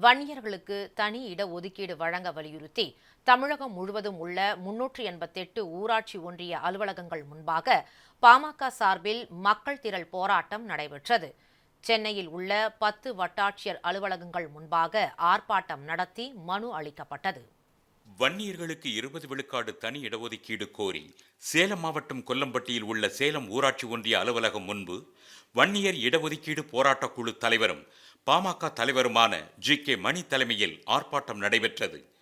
வன்னியர்களுக்கு தனி இட ஒதுக்கீடு வழங்க வலியுறுத்தி தமிழகம் முழுவதும் உள்ள முன்னூற்று எண்பத்தெட்டு ஊராட்சி ஒன்றிய அலுவலகங்கள் முன்பாக பாமக சார்பில் மக்கள் திரள் போராட்டம் நடைபெற்றது. சென்னையில் உள்ள பத்து வட்டாட்சியர் அலுவலகங்கள் முன்பாக ஆர்ப்பாட்டம் நடத்தி மனு அளிக்கப்பட்டது. வன்னியர்களுக்கு இருபது விழுக்காடு தனி இடஒதுக்கீடு கோரி சேலம் மாவட்டம் கொல்லம்பட்டியில் உள்ள சேலம் ஊராட்சி ஒன்றிய அலுவலகம் முன்பு வன்னியர் இடஒதுக்கீடு போராட்டக் குழு தலைவரும் பாமக தலைவருமான ஜி கே மணி தலைமையில் ஆர்ப்பாட்டம் நடைபெற்றது.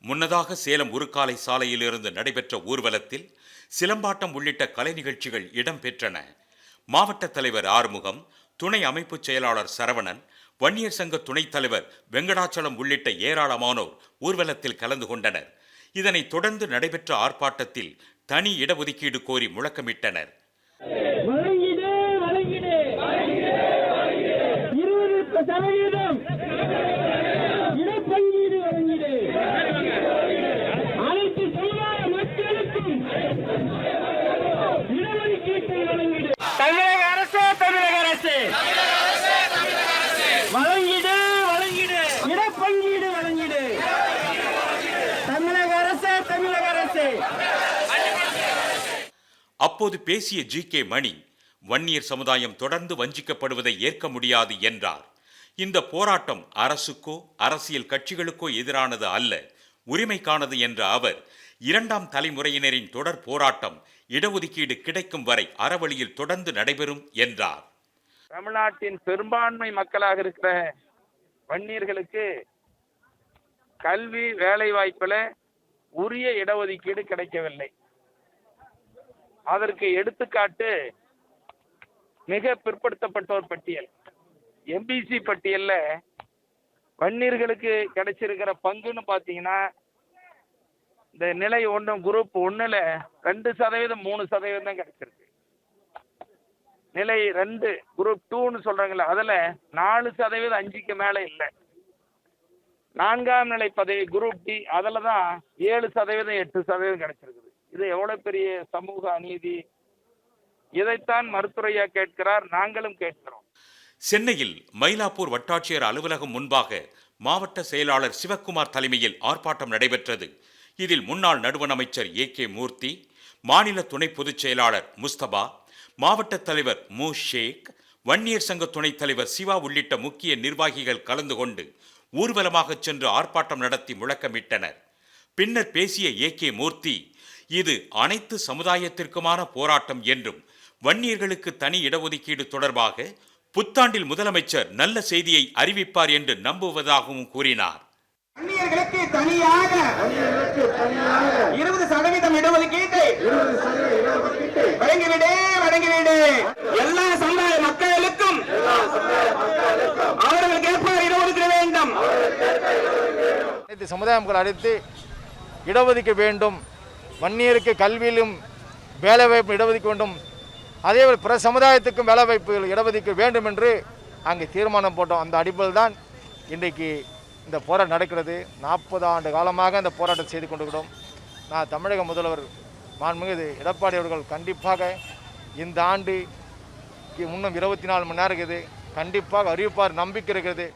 முன்னதாக சேலம் உருக்காலை சாலையிலிருந்து நடைபெற்ற ஊர்வலத்தில் சிலம்பாட்டம் உள்ளிட்ட கலை நிகழ்ச்சிகள் இடம்பெற்றன. மாவட்ட தலைவர் ஆறுமுகம் துணை அமைப்பு செயலாளர் சரவணன் வன்னியர் சங்க துணைத் தலைவர் வெங்கடாச்சலம் உள்ளிட்ட ஏராளமானோர் ஊர்வலத்தில் கலந்து கொண்டனர். இதனைத் தொடர்ந்து நடைபெற்ற ஆர்ப்பாட்டத்தில் தனி இடஒதுக்கீடு கோரி முழக்கமிட்டனர். சதவீதம். அரசு. வழங்கிடு வழங்கிடு. இடப்பங்கீடு வழங்கிடு. தமிழக அரசு தமிழக அரசு. அப்போது பேசிய ஜி கே மணி வன்னியர் சமுதாயம் தொடர்ந்து வஞ்சிக்கப்படுவதை ஏற்க முடியாது என்றார். இந்த போராட்டம் அரசுக்கோ அரசியல் கட்சிகளுக்கோ எதிரானது அல்ல உரிமைக்கானது என்ற அவர் இரண்டாம் தலைமுறையினரின் தொடர் போராட்டம் இடஒதுக்கீடு கிடைக்கும் வரை அறவழியில் தொடர்ந்து நடைபெறும் என்றார். தமிழ்நாட்டின் பெரும்பான்மை மக்களாக இருக்கிற வன்னியர்களுக்கு கல்வி வேலை வாய்ப்புல உரிய இடஒதுக்கீடு கிடைக்கவில்லை. அதற்கு எடுத்துக்காட்டு மிக பிற்படுத்தப்பட்டோர் பட்டியல். எம்பிசி பட்டியல்ல வன்னியர்களுக்கு கிடைச்சிருக்கிற பங்குன்னு பார்த்தீங்கன்னா இந்த நிலை ஒன்று குரூப் ஒன்றில் ரெண்டு சதவீதம் மூணு சதவீதம் தான் கிடைச்சிருக்கு. நிலை ரெண்டு குரூப் டூன்னு சொல்றாங்கல்ல அதுல நாலு சதவீதம் அஞ்சுக்கு மேல இல்லை. நான்காம் நிலை பதவி குரூப் டி அதில் தான் ஏழு சதவீதம் எட்டு சதவீதம் கிடைச்சிருக்குது. இது எவ்வளவு பெரிய சமூக அநீதி? இதைத்தான் மருத்துவரையா கேட்கிறார் நாங்களும் கேட்கிறோம். சென்னையில் மயிலாப்பூர் வட்டாட்சியர் அலுவலகம் முன்பாக மாவட்ட செயலாளர் சிவக்குமார் தலைமையில் ஆர்ப்பாட்டம் நடைபெற்றது. இதில் முன்னாள் நடுவண் அமைச்சர் ஏ கே மூர்த்தி மாநில துணை பொதுச் செயலாளர் முஸ்தபா மாவட்ட தலைவர் மு. ஷேக் வன்னியர் சங்க துணைத் தலைவர் சிவா உள்ளிட்ட முக்கிய நிர்வாகிகள் கலந்து கொண்டு ஊர்வலமாக சென்று ஆர்ப்பாட்டம் நடத்தி முழக்கமிட்டனர். பின்னர் பேசிய ஏ. கே. மூர்த்தி இது அனைத்து சமுதாயத்திற்குமான போராட்டம் என்றும் வன்னியர்களுக்கு தனி இடஒதுக்கீடு தொடர்பாக புத்தாண்டில் முதலமைச்சர் நல்ல செய்தியை அறிவிப்பார் என்று நம்புவதாகவும் கூறினார். தனியாக இருபது சதவீதம் இடஒதுக்கீட்டை வழங்கிவிடு வழங்கிவிடு எல்லா சமுதாய மக்களுக்கும் அவர்களுக்கு ஏற்பாடு இடஒதுக்கீடு வேண்டும். அனைத்து சமுதாய மக்கள் அழைத்து இடஒதுக்க வேண்டும். வன்னியருக்கு கல்வியிலும் வேலைவாய்ப்பு இடஒதுக்க வேண்டும். அதேபோல் பிற சமுதாயத்துக்கும் வேலைவாய்ப்புகள் இடஒதுக்க வேண்டும் என்று அங்கே தீர்மானம் போட்டோம். அந்த அடிப்படையில் தான் இன்றைக்கு இந்த போராட்டம் நடக்கிறது. நாற்பது ஆண்டு காலமாக இந்த போராட்டம் செய்து கொண்டிருக்கிறோம். நான் தமிழக முதல்வர் மாண்புமிகு எடப்பாடி அவர்கள் கண்டிப்பாக இந்த ஆண்டு இன்னும் இருபத்தி நாலு மணி நேரம் இருக்குது. கண்டிப்பாக அறிவிப்பார் நம்பிக்கை இருக்கிறது.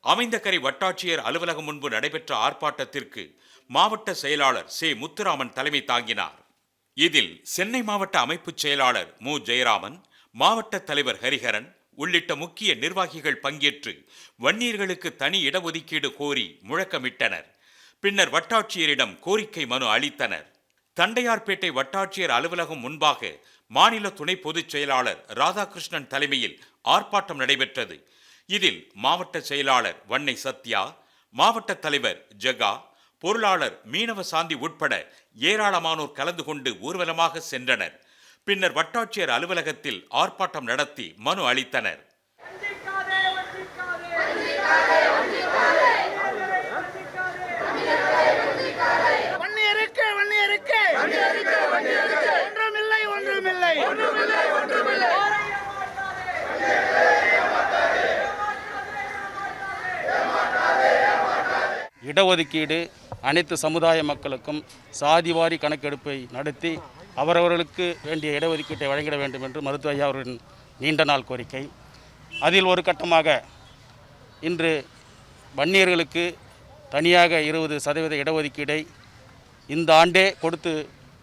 அமைந்தகரை வட்டாட்சியர் அலுவலகம் முன்பு நடைபெற்ற ஆர்ப்பாட்டத்திற்கு மாவட்ட செயலாளர் சே. முத்துராமன் தலைமை தாங்கினார். இதில் சென்னை மாவட்ட அமைப்புச் செயலாளர் மு. ஜெயராமன் மாவட்ட தலைவர் ஹரிஹரன் உள்ளிட்ட முக்கிய நிர்வாகிகள் பங்கேற்று வன்னியர்களுக்கு தனி இடஒதுக்கீடு கோரி முழக்கமிட்டனர். பின்னர் வட்டாட்சியரிடம் கோரிக்கை மனு அளித்தனர். தண்டையார்பேட்டை வட்டாட்சியர் அலுவலகம் முன்பாக மாநில துணை பொதுச் செயலாளர் ராதாகிருஷ்ணன் தலைமையில் ஆர்ப்பாட்டம் நடைபெற்றது. இதில் மாவட்ட செயலாளர் வன்னை சத்யா மாவட்ட தலைவர் ஜகா பொருளாளர் மீனவ சாந்தி உட்பட ஏராளமானோர் கலந்து கொண்டு ஊர்வலமாக சென்றனர். பின்னர் வட்டாட்சியர் அலுவலகத்தில் ஆர்ப்பாட்டம் நடத்தி மனு அளித்தனர் வன்னியருக்கு வன்னியருக்கு ஒன்றுமில்லை ஒன்றுமில்லை இடஒதுக்கீடு அனைத்து சமுதாய மக்களுக்கும் சாதிவாரி கணக்கெடுப்பை நடத்தி அவரவர்களுக்கு வேண்டிய இடஒதுக்கீட்டை வழங்கிட வேண்டும் என்று மருத்துவ ஐயா அவர்களின் நீண்ட நாள் கோரிக்கை. அதில் ஒரு கட்டமாக இன்று வன்னியர்களுக்கு தனியாக இருபது சதவீத இடஒதுக்கீடை இந்த ஆண்டே கொடுத்து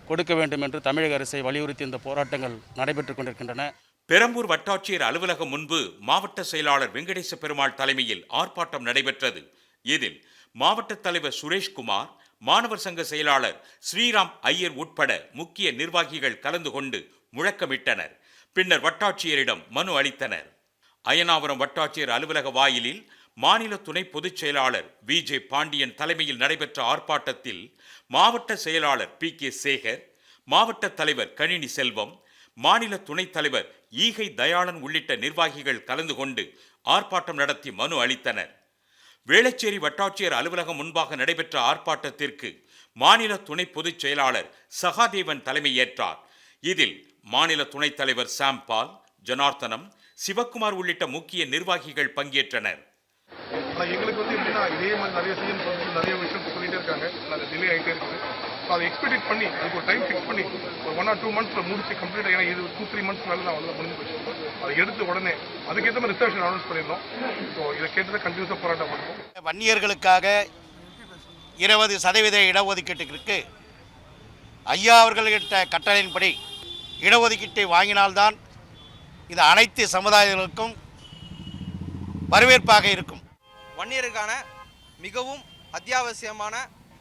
கொடுக்க வேண்டும் என்று தமிழக அரசை வலியுறுத்தி இந்த போராட்டங்கள் நடைபெற்று கொண்டிருக்கின்றன. பெரம்பூர் வட்டாட்சியர் அலுவலகம் முன்பு மாவட்ட செயலாளர் வெங்கடேச பெருமாள் தலைமையில் ஆர்ப்பாட்டம் நடைபெற்றது. இதில் மாவட்ட தலைவர் சுரேஷ்குமார் மாணவர் சங்க செயலாளர் ஸ்ரீராம் ஐயர் உட்பட முக்கிய நிர்வாகிகள் கலந்து கொண்டு முழக்கமிட்டனர். பின்னர் வட்டாட்சியரிடம் மனு அளித்தனர். அயனாவரம் வட்டாட்சியர் அலுவலக வாயிலில் மாநில துணை பொதுச் செயலாளர் வி. ஜே. பாண்டியன் தலைமையில் நடைபெற்ற ஆர்ப்பாட்டத்தில் மாவட்ட செயலாளர் பி. கே. சேகர் மாவட்ட தலைவர் கணினி செல்வம் மாநில துணைத் தலைவர் ஈகை தயாளன் உள்ளிட்ட நிர்வாகிகள் கலந்து கொண்டு ஆர்ப்பாட்டம் நடத்தி மனு அளித்தனர். வேளச்சேரி வட்டாட்சியர் அலுவலகம் முன்பாக நடைபெற்ற ஆர்ப்பாட்டத்திற்கு மாநில துணை பொதுச் செயலாளர் சகாதேவன் தலைமையேற்றார் இதில் மாநில துணைத் தலைவர் சாம்பால் ஜனார்த்தனம் சிவக்குமார் உள்ளிட்ட முக்கிய நிர்வாகிகள் பங்கேற்றனர். எங்களுக்கு வந்து எப்படின்னா இதே மாதிரி நிறைய சிஎம் நிறைய விஷயம் சொல்லிட்டே இருக்காங்க. டிலே ஆகிட்டே இருக்குது. ஸோ அதை எக்ஸ்பெக்ட் பண்ணி அதுக்கு ஒரு டைம் ஃபிக்ஸ் பண்ணி ஒரு ஒன் ஆர் டூ மந்த்ஸில் முடிச்சு கம்ப்ளீட் ஏன்னா இது டூ த்ரீ மந்த்ஸ் மேலே நான் வந்து முடிஞ்சு போச்சு. அதை எடுத்து உடனே அதுக்கேற்ற மாதிரி ரிசர்வேஷன் அனௌன்ஸ் பண்ணியிருந்தோம். ஸோ இதை கேட்டு கண்டினியூஸாக போராட்டம் பண்ணுவோம் வன்னியர்களுக்காக இருபது சதவீத இடஒதுக்கீட்டுக்கு ஐயா அவர்களிட்ட கட்டளையின்படி இடஒதுக்கீட்டை வாங்கினால்தான் இது அனைத்து சமுதாயங்களுக்கும் வரவேற்பாக இருக்கும். வன்னியருக்கான மிகவும் அத்தியாவசியமான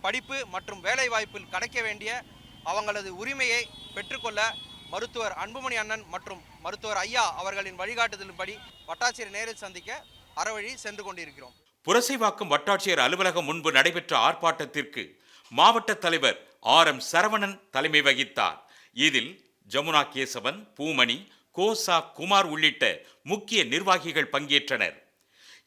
படிப்பு மற்றும் வேலைவாய்ப்பில் கிடைக்க வேண்டிய அவங்களது உரிமையை பெற்றுக்கொள்ள மருத்துவர் அன்புமணி அண்ணன் மற்றும் மருத்துவர் ஐயா அவர்களின் வழிகாட்டுதலின்படி வட்டாட்சியர் நேரில் சந்திக்க அறவழி சென்று கொண்டிருக்கிறோம். புரசைவாக்கம் வட்டாட்சியர் அலுவலகம் முன்பு நடைபெற்ற ஆர்ப்பாட்டத்திற்கு மாவட்ட தலைவர் ஆர் எம் சரவணன் தலைமை வகித்தார். இதில் ஜமுனா கேசவன் பூமணி கோசா குமார் உள்ளிட்ட முக்கிய நிர்வாகிகள் பங்கேற்றனர்.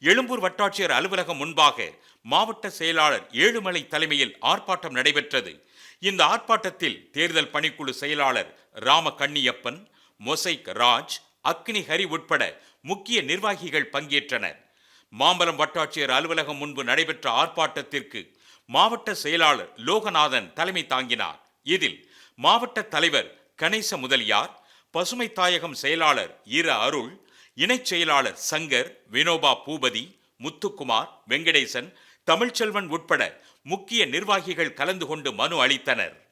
எழும்பூர் வட்டாட்சியர் அலுவலகம் முன்பாக மாவட்ட செயலாளர் ஏழுமலை தலைமையில் ஆர்ப்பாட்டம் நடைபெற்றது. இந்த ஆர்ப்பாட்டத்தில் தேர்தல் பணிக்குழு செயலாளர் ராம கண்ணியப்பன் மொசைக் ராஜ் அக்னி ஹரி உட்பட முக்கிய நிர்வாகிகள் பங்கேற்றனர். மாம்பலம் வட்டாட்சியர் அலுவலகம் முன்பு நடைபெற்ற ஆர்ப்பாட்டத்திற்கு மாவட்ட செயலாளர் லோகநாதன் தலைமை தாங்கினார். இதில் மாவட்ட தலைவர் கணேச முதலியார் பசுமை தாயகம் செயலாளர் இர அருள் இணைச் செயலாளர் சங்கர் வினோபா பூபதி முத்துக்குமார் வெங்கடேசன் தமிழ்ச்செல்வன் உட்பட முக்கிய நிர்வாகிகள் கலந்து கொண்டு மனு அளித்தனர்.